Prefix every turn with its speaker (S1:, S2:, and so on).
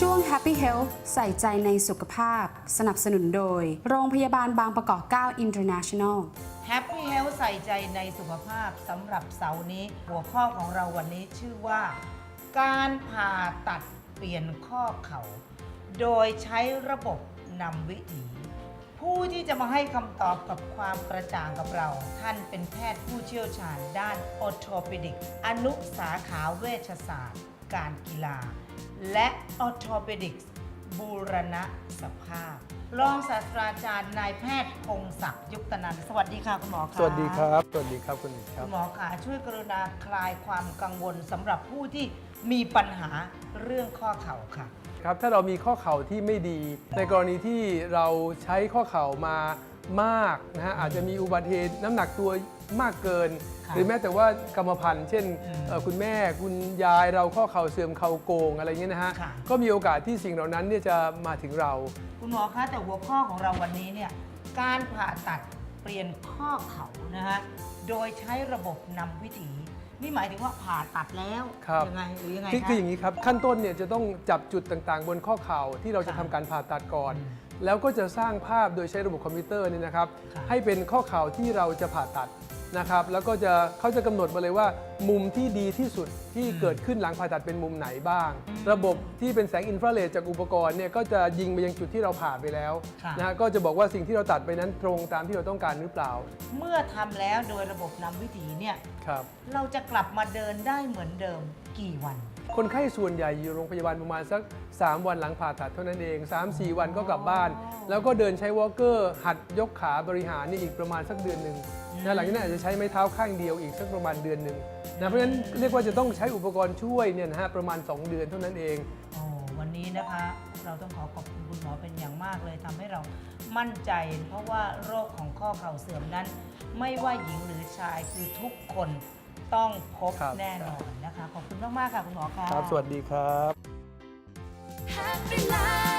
S1: ช่วง Happy Health ใส่ใจในสุขภาพ สนับสนุนโดย โรงพยาบาลบางประกอบ 9 International
S2: Happy Health ใส่ใจในสุขภาพสำหรับเสาร์นี้ หัวข้อของเราวันนี้ชื่อว่า การผ่าตัดเปลี่ยนข้อเข่า โดยใช้ระบบนำวิถี ผู้ที่จะมาให้คำตอบกับความกระจ่างกับเรา ท่านเป็นแพทย์ผู้เชี่ยวชาญด้านออโทป e ดิกอนุสาขาเวชศาสตร์ การกีฬา และออโทป e ดิกบูรณะสภาพ รองศาสตราจารย์นายแพทย์พงศักดิ์ยุคตนันท์สวัสดีค่ะคุณหมอค่ะ
S3: สวัสดีครับ สวัสดีครับคุณหญิงครั
S2: คุ
S3: บ
S2: ณหมอขาช่วยกรุณาคลายความกังวลสำหรับผู้ที่มีปัญหาเรื่องข้อเข่าค่ะ
S3: ครับ ถ้าเรามีข้อเข่าที่ไม่ดี ในกรณีที่เราใช้ข้อเข่ามา มากนะฮะอาจจะมีอุบัติเหตุน้ำหนักตัวมากเกิน
S2: ค่ะ
S3: หรือแม้แต่ว่ากรรมพันธุ์เช่น
S2: อืม
S3: เอ่อคุณแม่คุณยายเราข้อเข่าเสื่อมเข่าโกงอะไรเงี้ยนะฮะ
S2: ค่ะ
S3: ก็มีโอกาสที่สิ่งเหล่านั้นเนี่ยจะมาถึงเรา
S2: คุณหมอคะแต่หัวข้อของเราวันนี้เนี่ยการผ่าตัดเปลี่ยนข้อเข่านะฮะโดยใช้ระบบนำวิถี นี่หมายถึงว่าผ่าตัดแล้ว
S3: ครับ
S2: ยังไงหรือยังไง
S3: คือ
S2: คะ
S3: คืออย่างนี้ครับขั้นต้นเนี่ยจะต้องจับจุดต่างๆ บนข้อเข่าที่เราจะ
S2: ค่ะ
S3: ทำการผ่าตัดก่อน
S2: อืม
S3: แล้วก็จะสร้างภาพโดยใช้ระบบคอมพิวเตอร์เนี่ยนะครับ
S2: ค่ะ
S3: ให้เป็นข้อเข่าที่เราจะผ่าตัดนะครับ แล้วก็จะเขาจะกำหนดมาเลยว่ามุมที่ดีที่สุดที่เกิดขึ้นหลังผ่าตัดเป็นมุมไหนบ้าง ระบบที่เป็นแสงอินฟราเรดจากอุปกรณ์เนี่ยก็จะยิงไปยังจุดที่เราผ่าไปแล้ว
S2: ค่ะ
S3: นะฮะก็จะบอกว่าสิ่งที่เราตัดไปนั้นตรงตามที่เราต้องการหรือเปล่า
S2: เมื่อทำแล้วโดยระบบนำวิถีเนี่ย
S3: ครับ
S2: เราจะกลับมาเดินได้เหมือนเดิมกี่วัน
S3: คนไข้ส่วนใหญ่อยู่โรงพยาบาลประมาณสัก 3 วันหลังผ่าตัดเท่านั้นเอง 3-4 วันก็กลับบ้าน แล้วก็เดินใช้วอล์กเกอร์ หัดยกขาบริหารนี่อีกประมาณสักเดือนหนึ่งนะหลังจากนั้นอาจจะใช้ไม้เท้าข้างเดียวอีกสักประมาณเดือนหนึ่งนะเพราะฉะนั้นเรียกว่าจะต้องใช้อุปกรณ์ช่วยเนี่ยนะฮะประมาณ 2 เดือนเท่านั้นเอง
S2: โอ้วันนี้นะคะเราต้องขอขอบคุณคุณหมอเป็นอย่างมากเลยทำให้เรามั่นใจ เพราะว่าโรคของข้อเข่าเสื่อมนั้น ไม่ว่าหญิงหรือชายคือทุกคนต้องพบ
S3: ครับ
S2: แน่นอนนะคะ ขอบคุณมากๆค่ะคุณหมอค่ะ
S3: ครับ สวัสดีครับ
S4: Happy life.